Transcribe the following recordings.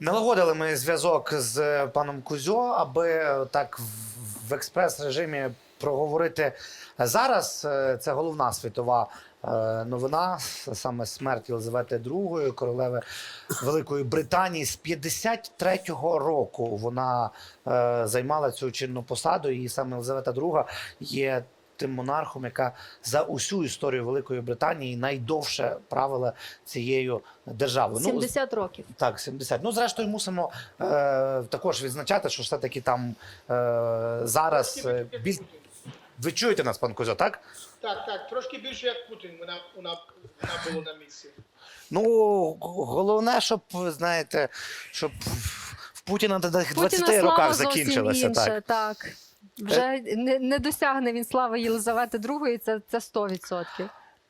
Налагодили ми зв'язок з паном Кузьо, аби так в- в експрес-режимі проговорити зараз. е, Це головна світова е, новина, саме смерть Єлизавети II, королеви Великої Британії. З 53-го року вона е, займала цю чинну посаду, і саме Єлизавета II є тим монархом, яка за усю історію Великої Британії найдовше правила цією державою. Ну, років. так, 70. Ну, зрештою, мусимо е, також відзначати, що все-таки там е, зараз е, біль... ви чуєте нас, пан Кузьо, так? Так, так, трошки більше як Путін, вона, вона, вона була на місці. Ну, головне, щоб ви знаєте, щоб в Путіна на тих 20 Путіна роках інша, Так. так. Вже не, не досягне він слави Єлизавети II, це, це 100%.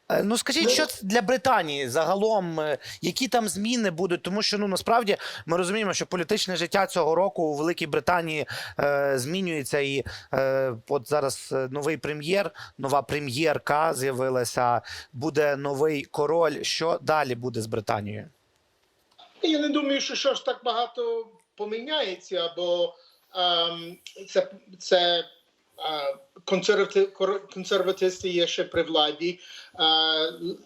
Е, Ну скажіть, що це для Британії загалом, е, які там зміни будуть? Тому що ну насправді ми розуміємо, що політичне життя цього року у Великій Британії е, змінюється, і е, от зараз е, новий прем'єр, нова прем'єрка з'явилася. Буде новий король. Що далі буде з Британією? Я не думаю, що щось так багато поміняється, бо це, це е, консерватисти є ще при владі. Е,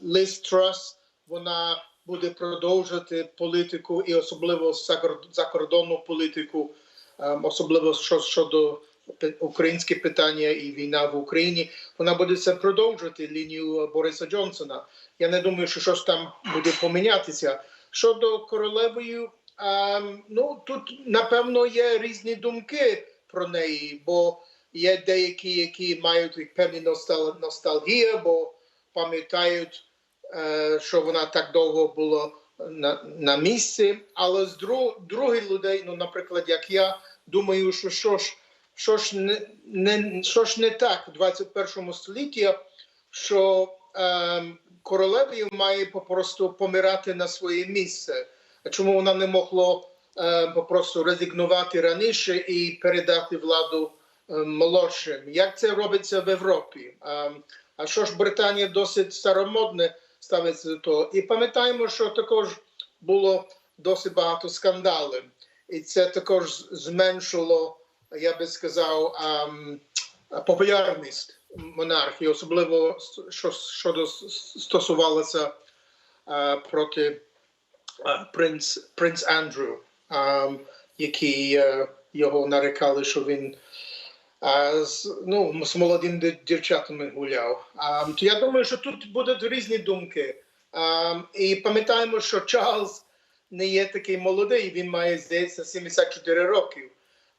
Лиз Трос, вона буде продовжувати політику і особливо закор- закордонну політику, ем, особливо що, щодо українське питання і війна в Україні. Вона буде це продовжувати лінію Бориса Джонсона. Я не думаю, що щось там буде помінятися. Щодо королевою, ем, ну тут напевно є різні думки про неї, бо є деякі, які мають певні ностал- ностальгія, бо пам'ятають, е, що вона так довго була на, на місці. Але з друг, других людей, ну, наприклад, як я, думаю, що що ж, що ж не, не, що ж не так в 21 столітті, що ем, королевою має попросту помирати на своє місце. Чому вона не могла е, попросту резигнувати раніше і передати владу е, молодшим? Як це робиться в Європі? Ем, а що ж Британія досить старомодне ставиться до того? І пам'ятаємо, що також було досить багато скандалів, і це також зменшило, я би сказав, ем, популярність монархії, особливо що, що стосувалося е, проти е, принц, принц Андрю, е, який е, його нарекали, що він е, з, ну, з молодими дівчатами гуляв. Е, то я думаю, що тут будуть різні думки. Е, і пам'ятаємо, що Чарльз не є такий молодий, він має, здається, 74 років.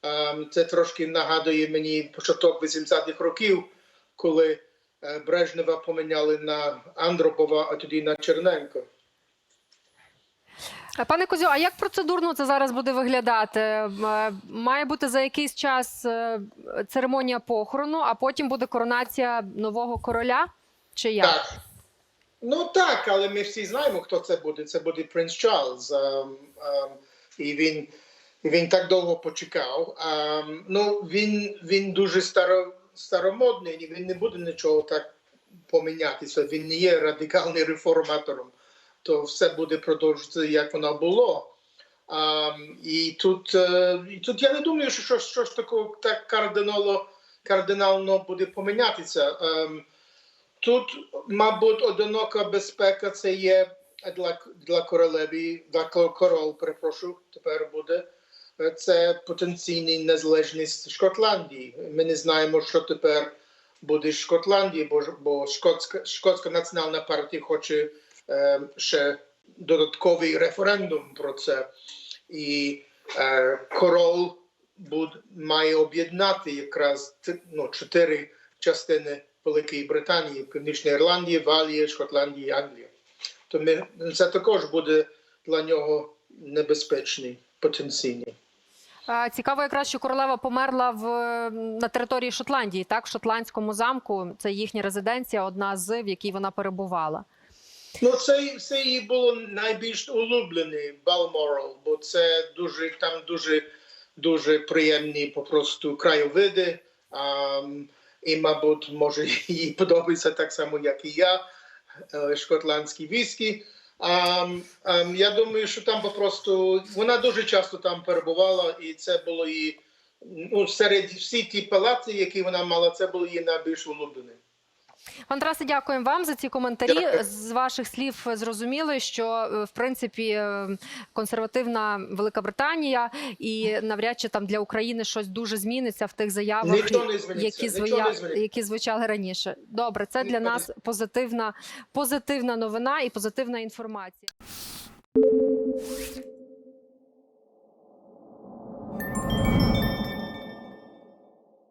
Ем, Це трошки нагадує мені початок 80-х років, коли е, Брежнева поміняли на Андропова, а тоді на Черненко. Е, Пане Козю, а як процедурно це зараз буде виглядати? Е, Має бути за якийсь час е, церемонія похорону, а потім буде коронація нового короля? Чи як? Так. Ну так, але ми всі знаємо, хто це буде. Це буде принц Чарльз. Ем, ем, і він, він так довго почекав. Ем, ну, він, він дуже старо, старомодний, він не буде нічого так помінятися. Він не є радикальним реформатором. То все буде продовжуватися, як воно було. Ем, і, тут, е, і тут я не думаю, що щось, щось такого так кардинально, кардинально буде помінятися. Ем, Тут, мабуть, одинока безпека це є для, для королеви, для кор- король, перепрошую, тепер буде. Е, Це потенційна незалежність Шотландії. Ми не знаємо, що тепер буде з Шотландії, бо, бо Шкотська, Шкотська національна партія хоче ще додатковий референдум про це. І король буд, має об'єднати якраз ну, чотири частини Великої Британії, Північної Ірландії, Валії, Шотландії, Англії. То ми, це також буде для нього небезпечний, потенційний. Цікаво, якраз що королева померла в на території Шотландії, так, в шотландському замку. Це їхня резиденція, одна з в якій вона перебувала. Ну, це, це її було найбільш улюблений Балморал, бо це дуже там дуже дуже приємні попросту краєвиди. Um, і, мабуть, може їй подобається так само, як і я, е, шотландські віскі. Ам, ам, я думаю, що там попросту вона дуже часто там перебувала, і це було її ну, серед всі ті палаци, які вона мала, це було її найбільш улюблене. Пан Тарасе, дякуємо вам за ці коментарі. Дякую. З ваших слів зрозуміли, що е, в принципі е, консервативна Велика Британія і навряд чи там для України щось дуже зміниться в тих заявах, які, звоя... які звучали раніше. Добре, це для нас позитивна, позитивна новина і позитивна інформація.